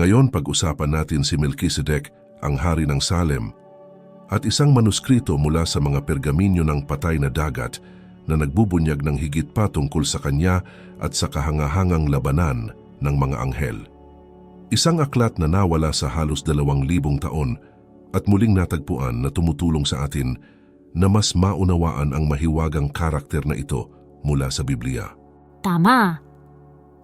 Ngayon pag-usapan natin si Melchizedek, ang hari ng Salem, at isang manuskrito mula sa mga pergaminyo ng patay na dagat na nagbubunyag ng higit pa tungkol sa kanya at sa kahangahangang labanan ng mga anghel. Isang aklat na nawala sa halos dalawang libong taon at muling natagpuan na tumutulong sa atin na mas maunawaan ang mahiwagang karakter na ito mula sa Biblia. Tama!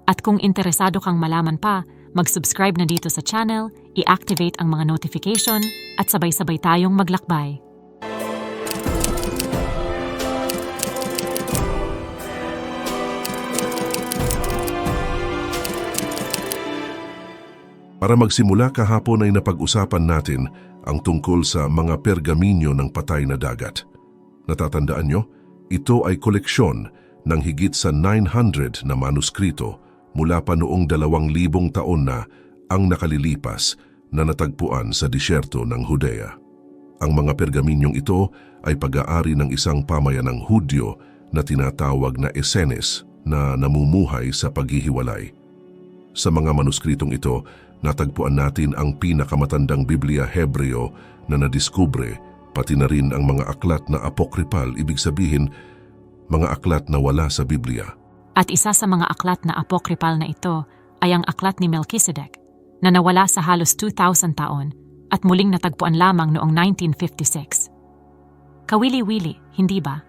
At kung interesado kang malaman pa, mag-subscribe na dito sa channel, i-activate ang mga notification, at sabay-sabay tayong maglakbay. Para magsimula kahapon ay napag-usapan natin ang tungkol sa mga pergaminyo ng patay na dagat. Natatandaan nyo? Ito ay koleksyon ng higit sa 900 na manuskrito mula pa noong dalawang libong taon na ang nakalilipas na natagpuan sa disyerto ng Hudea. Ang mga pergaminyong ito ay pag-aari ng isang pamayanang Hudyo na tinatawag na Essenes na namumuhay sa paghihiwalay. Sa mga manuskritong ito, natagpuan natin ang pinakamatandang Biblia Hebreo na nadiskubre, pati na rin ang mga aklat na apokripal, ibig sabihin, mga aklat na wala sa Biblia. At isa sa mga aklat na apokripal na ito ay ang aklat ni Melchizedek, na nawala sa halos 2,000 taon at muling natagpuan lamang noong 1956. Kawili-wili, hindi ba?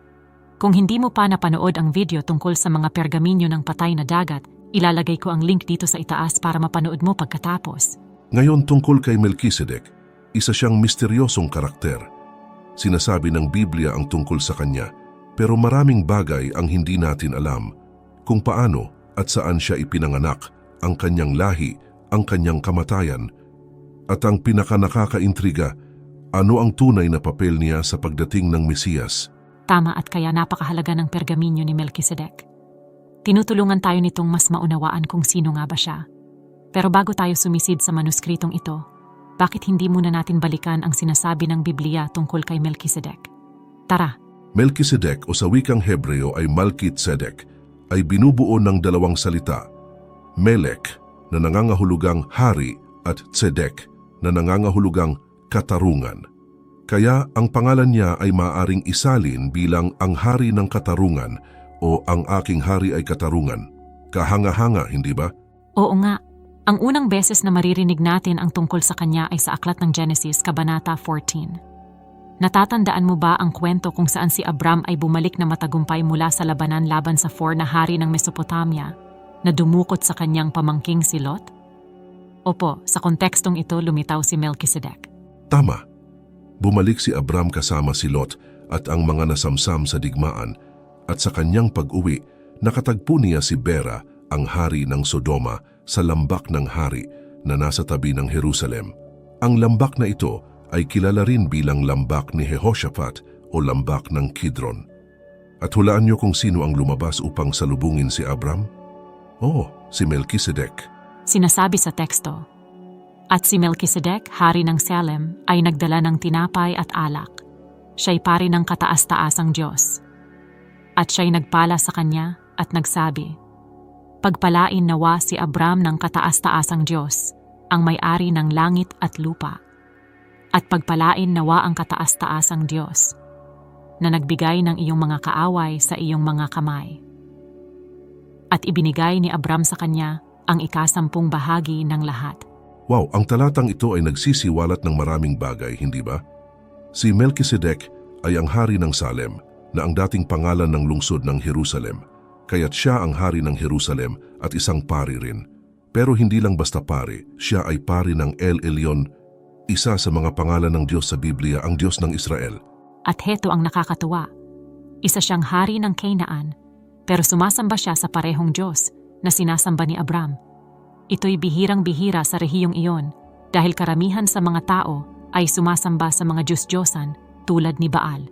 Kung hindi mo pa napanood ang video tungkol sa mga pergaminyo ng patay na dagat, ilalagay ko ang link dito sa itaas para mapanood mo pagkatapos. Ngayon tungkol kay Melchizedek, isa siyang misteryosong karakter. Sinasabi ng Biblia ang tungkol sa kanya, pero maraming bagay ang hindi natin alam kung paano at saan siya ipinanganak, ang kanyang lahi, ang kanyang kamatayan, at ang pinakanakakaintriga, ano ang tunay na papel niya sa pagdating ng Mesiyas. Tama at kaya napakahalaga ng pergaminyo ni Melchizedek. Tinutulungan tayo nitong mas maunawaan kung sino nga ba siya. Pero bago tayo sumisid sa manuskritong ito, bakit hindi muna natin balikan ang sinasabi ng Biblia tungkol kay Melchizedek? Tara, Melchizedek o sa wikang Hebreo ay Malkit Sedek, ay binubuo ng dalawang salita, Melek na nangangahulugang hari at Tzedek na nangangahulugang katarungan. Kaya ang pangalan niya ay maaring isalin bilang ang hari ng katarungan o ang aking hari ay katarungan. Kahanga-hanga, hindi ba? oo nga, ang unang beses na maririnig natin ang tungkol sa kanya ay sa aklat ng Genesis, Kabanata 14. Natatandaan mo ba ang kwento kung saan si Abram ay bumalik na matagumpay mula sa labanan laban sa four na hari ng Mesopotamia na dumukot sa kanyang pamangking si Lot? Opo, sa kontekstong ito lumitaw si Melchizedek. Tama. Bumalik si Abram kasama si Lot at ang mga nasamsam sa digmaan at sa kanyang pag-uwi, nakatagpo niya si Bera, ang hari ng Sodoma, sa lambak ng hari na nasa tabi ng Jerusalem. Ang lambak na ito ay kilala rin bilang lambak ni Jehoshaphat o lambak ng Kidron. At hulaan niyo kung sino ang lumabas upang salubungin si Abram? Oh, si Melchizedek. Sinasabi sa teksto, At si Melchizedek, hari ng Salem, ay nagdala ng tinapay at alak. Siya'y pari ng kataas-taasang Diyos. At siya'y nagpala sa kanya at nagsabi, Pagpalain nawa si Abram ng kataas-taasang Diyos, ang may-ari ng langit at lupa. At pagpalain nawa ang kataas-taasang Diyos, na nagbigay ng iyong mga kaaway sa iyong mga kamay. At ibinigay ni Abram sa kanya ang ikasampung bahagi ng lahat. Wow, ang talatang ito ay nagsisiwalat ng maraming bagay, hindi ba? Si Melchizedek ay ang hari ng Salem na ang dating pangalan ng lungsod ng Jerusalem, kaya't siya ang hari ng Jerusalem at isang pari rin. Pero hindi lang basta pari, siya ay pari ng El Elyon, isa sa mga pangalan ng Diyos sa Biblia, ang Diyos ng Israel. At heto ang nakakatuwa. Isa siyang hari ng Canaan, pero sumasamba siya sa parehong Diyos na sinasamba ni Abram. Ito'y bihirang-bihira sa rehiyong iyon dahil karamihan sa mga tao ay sumasamba sa mga Diyos-Diyosan tulad ni Baal.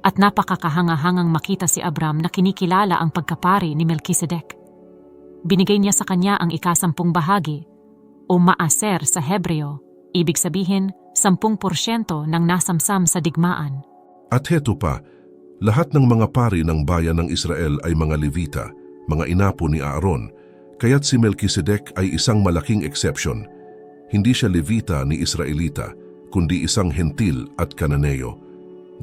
At napakakahangahangang makita si Abram na kinikilala ang pagkapari ni Melchizedek. Binigay niya sa kanya ang ikasampung bahagi o maaser sa Hebreo, ibig sabihin 10% ng nasamsam sa digmaan. At heto pa, lahat ng mga pari ng bayan ng Israel ay mga Levita, mga inapo ni Aaron, Kaya't si Melchizedek ay isang malaking exception. Hindi siya Levita ni Israelita, kundi isang hentil at kananeo.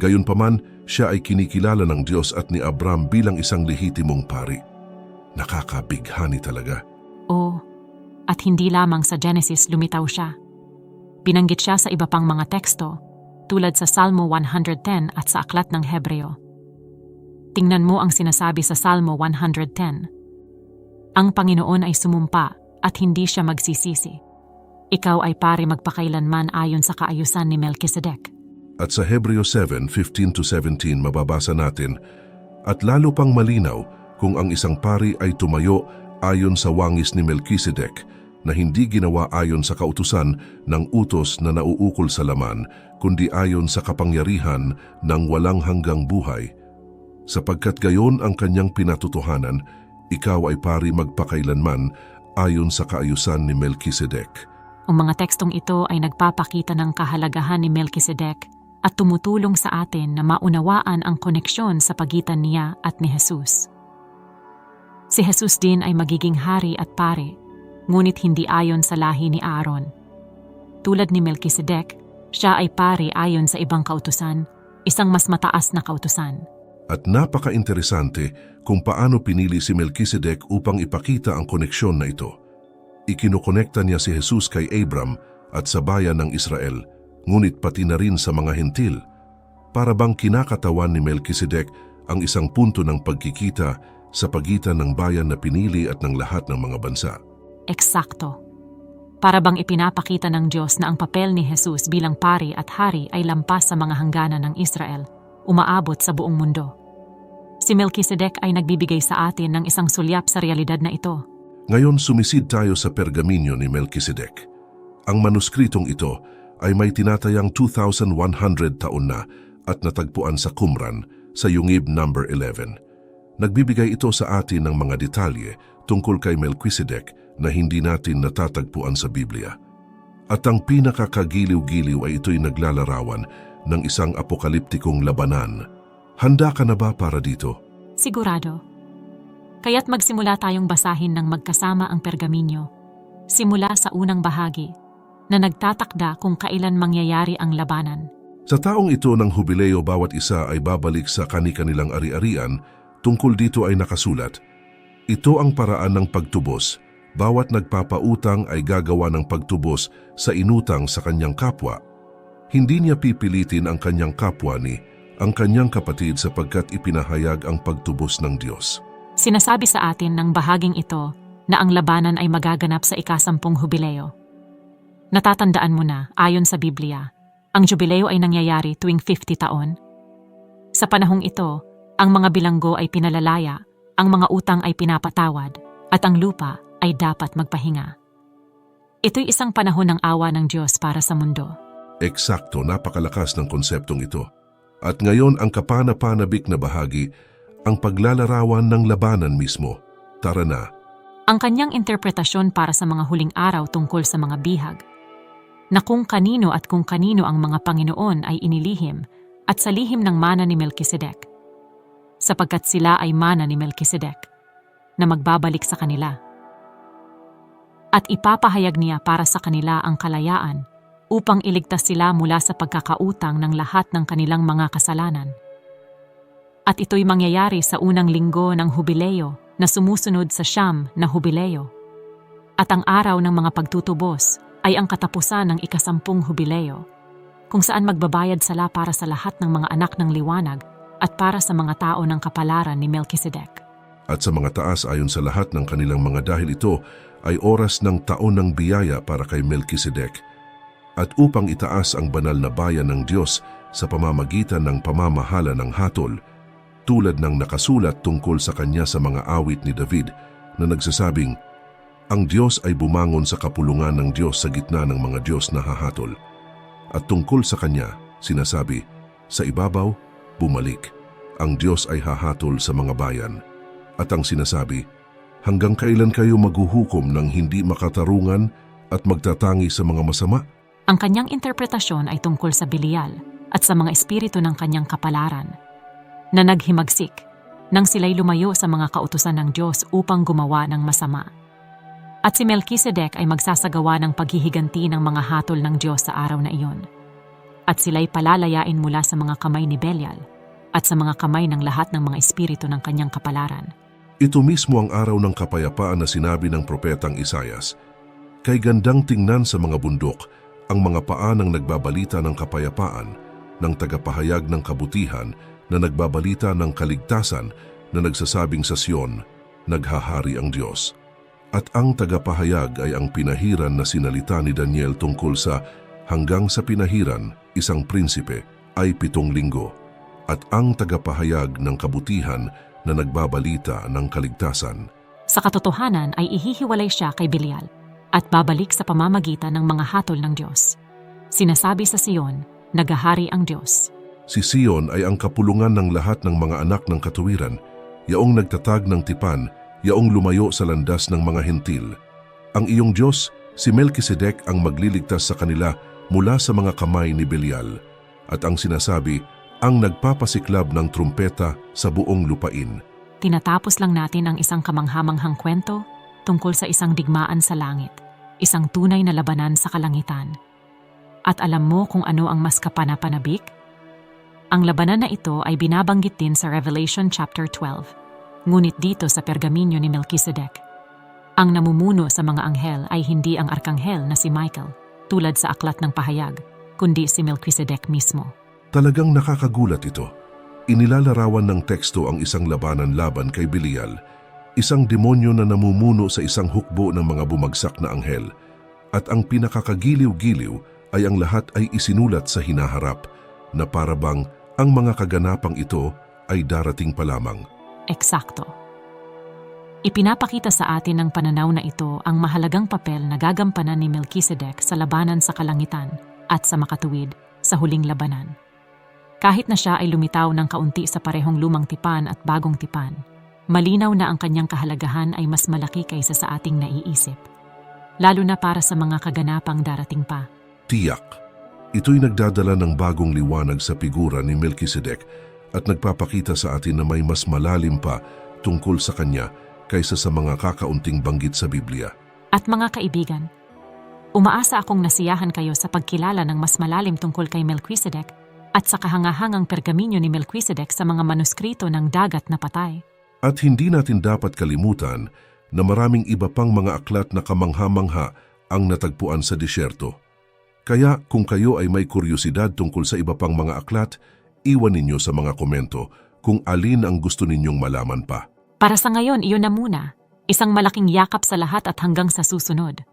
Gayunpaman, siya ay kinikilala ng Diyos at ni Abram bilang isang lehitimong pari. Nakakabighani talaga. O, at hindi lamang sa Genesis lumitaw siya. Binanggit siya sa iba pang mga teksto, tulad sa Salmo 110 at sa Aklat ng Hebreo. Tingnan mo ang sinasabi sa Salmo 110. Ang Panginoon ay sumumpa at hindi siya magsisisi. Ikaw ay pari magpakailanman ayon sa kaayusan ni Melchizedek. At sa Hebreo 7:15-17 mababasa natin, At lalo pang malinaw kung ang isang pari ay tumayo ayon sa wangis ni Melchizedek na hindi ginawa ayon sa kautusan ng utos na nauukol sa laman, kundi ayon sa kapangyarihan ng walang hanggang buhay. Sapagkat gayon ang kanyang pinatutuhanan, ikaw ay pari magpakailanman ayon sa kaayusan ni Melchizedek. Ang mga tekstong ito ay nagpapakita ng kahalagahan ni Melchizedek at tumutulong sa atin na maunawaan ang koneksyon sa pagitan niya at ni Jesus. Si Jesus din ay magiging hari at pare, ngunit hindi ayon sa lahi ni Aaron. Tulad ni Melchizedek, siya ay pare ayon sa ibang kautusan, isang mas mataas na kautusan. At napaka-interesante kung paano pinili si Melchizedek upang ipakita ang koneksyon na ito. Ikinokonekta niya si Jesus kay Abram at sa bayan ng Israel, ngunit pati na rin sa mga hentil. Para bang kinakatawan ni Melchizedek ang isang punto ng pagkikita sa pagitan ng bayan na pinili at ng lahat ng mga bansa. Eksakto. Para bang ipinapakita ng Diyos na ang papel ni Jesus bilang pari at hari ay lampas sa mga hangganan ng Israel, umaabot sa buong mundo. Si Melchizedek ay nagbibigay sa atin ng isang sulyap sa realidad na ito. Ngayon sumisid tayo sa pergaminyo ni Melchizedek. Ang manuskritong ito ay may tinatayang 2,100 taon na at natagpuan sa Qumran sa Yungib number 11. Nagbibigay ito sa atin ng mga detalye tungkol kay Melchizedek na hindi natin natatagpuan sa Biblia. At ang pinakakagiliw-giliw ay ito'y naglalarawan ng isang apokaliptikong labanan. Handa ka na ba para dito? Sigurado. Kaya't magsimula tayong basahin ng magkasama ang pergaminyo, simula sa unang bahagi, na nagtatakda kung kailan mangyayari ang labanan. Sa taong ito ng hubileo bawat isa ay babalik sa kani-kanilang ari-arian, tungkol dito ay nakasulat, Ito ang paraan ng pagtubos, bawat nagpapautang ay gagawa ng pagtubos sa inutang sa kanyang kapwa. Hindi niya pipilitin ang kanyang kapwa ni ang kanyang kapatid sapagkat ipinahayag ang pagtubos ng Diyos. Sinasabi sa atin ng bahaging ito na ang labanan ay magaganap sa ikasampung hubileo. Natatandaan mo na, ayon sa Biblia, ang jubileo ay nangyayari tuwing 50 taon. Sa panahong ito, ang mga bilanggo ay pinalalaya, ang mga utang ay pinapatawad, at ang lupa ay dapat magpahinga. Ito'y isang panahon ng awa ng Diyos para sa mundo. Eksakto, napakalakas ng konseptong ito. At ngayon ang kapana-panabik na bahagi, ang paglalarawan ng labanan mismo. Tara na, Ang kanyang interpretasyon para sa mga huling araw tungkol sa mga bihag, na kung kanino at kung kanino ang mga Panginoon ay inilihim at sa lihim ng mana ni Melchizedek, sapagkat sila ay mana ni Melchizedek, na magbabalik sa kanila. At ipapahayag niya para sa kanila ang kalayaan upang iligtas sila mula sa pagkakautang ng lahat ng kanilang mga kasalanan. At ito'y mangyayari sa unang linggo ng hubileo na sumusunod sa siyam na hubileo. At ang araw ng mga pagtutubos ay ang katapusan ng ikasampung hubileo, kung saan magbabayad sala para sa lahat ng mga anak ng liwanag at para sa mga tao ng kapalaran ni Melchizedek. At sa mga taas ayon sa lahat ng kanilang mga dahil ito ay oras ng taon ng biyaya para kay Melchizedek at upang itaas ang banal na bayan ng Diyos sa pamamagitan ng pamamahala ng hatol tulad ng nakasulat tungkol sa kanya sa mga awit ni David na nagsasabing, Ang Diyos ay bumangon sa kapulungan ng Diyos sa gitna ng mga Diyos na hahatol. At tungkol sa kanya, sinasabi, Sa ibabaw, bumalik. Ang Diyos ay hahatol sa mga bayan. At ang sinasabi, Hanggang kailan kayo maghuhukom ng hindi makatarungan at magtatangi sa mga masama? Ang kanyang interpretasyon ay tungkol sa Belial at sa mga espiritu ng kanyang kapalaran na naghimagsik nang sila'y lumayo sa mga kautusan ng Diyos upang gumawa ng masama. At si Melchizedek ay magsasagawa ng paghihiganti ng mga hatol ng Diyos sa araw na iyon. At sila'y palalayain mula sa mga kamay ni Belial at sa mga kamay ng lahat ng mga espiritu ng kanyang kapalaran. Ito mismo ang araw ng kapayapaan na sinabi ng propetang Isayas. Kay gandang tingnan sa mga bundok ang mga paa ng nagbabalita ng kapayapaan, ng tagapahayag ng kabutihan na nagbabalita ng kaligtasan na nagsasabing sa Sion, naghahari ang Diyos. At ang tagapahayag ay ang pinahiran na sinalita ni Daniel tungkol sa hanggang sa pinahiran, isang prinsipe, ay pitong linggo. At ang tagapahayag ng kabutihan na nagbabalita ng kaligtasan. Sa katotohanan ay ihihiwalay siya kay Belial at babalik sa pamamagitan ng mga hatol ng Diyos. Sinasabi sa Sion, nagahari ang Diyos. Si Sion ay ang kapulungan ng lahat ng mga anak ng katuwiran, yaong nagtatag ng tipan, yaong lumayo sa landas ng mga hentil. Ang iyong Diyos, si Melchizedek ang magliligtas sa kanila mula sa mga kamay ni Belial. At ang sinasabi, ang nagpapasiklab ng trumpeta sa buong lupain. Tinatapos lang natin ang isang kamanghamanghang kwento tungkol sa isang digmaan sa langit, isang tunay na labanan sa kalangitan. At alam mo kung ano ang mas kapanapanabik? Ang labanan na ito ay binabanggit din sa Revelation chapter 12, ngunit dito sa pergaminyo ni Melchizedek. Ang namumuno sa mga anghel ay hindi ang arkanghel na si Michael, tulad sa aklat ng pahayag, kundi si Melchizedek mismo. Talagang nakakagulat ito. Inilalarawan ng teksto ang isang labanan laban kay Belial, isang demonyo na namumuno sa isang hukbo ng mga bumagsak na anghel. At ang pinakakagiliw-giliw ay ang lahat ay isinulat sa hinaharap na parabang ang mga kaganapang ito ay darating pa lamang. Eksakto. Ipinapakita sa atin ng pananaw na ito ang mahalagang papel na gagampanan ni Melchizedek sa labanan sa kalangitan at sa makatuwid sa huling labanan. Kahit na siya ay lumitaw ng kaunti sa parehong lumang tipan at bagong tipan, malinaw na ang kanyang kahalagahan ay mas malaki kaysa sa ating naiisip. Lalo na para sa mga kaganapang darating pa. Tiyak, ito'y nagdadala ng bagong liwanag sa figura ni Melchizedek at nagpapakita sa atin na may mas malalim pa tungkol sa kanya kaysa sa mga kakaunting banggit sa Biblia. At mga kaibigan, umaasa akong nasiyahan kayo sa pagkilala ng mas malalim tungkol kay Melchizedek at sa kahangahangang pergaminyo ni Melchizedek sa mga manuskrito ng dagat na patay. At hindi natin dapat kalimutan na maraming iba pang mga aklat na kamangha-mangha ang natagpuan sa disyerto. Kaya kung kayo ay may kuryosidad tungkol sa iba pang mga aklat, iwan ninyo sa mga komento kung alin ang gusto ninyong malaman pa. Para sa ngayon, iyon na muna. Isang malaking yakap sa lahat at hanggang sa susunod.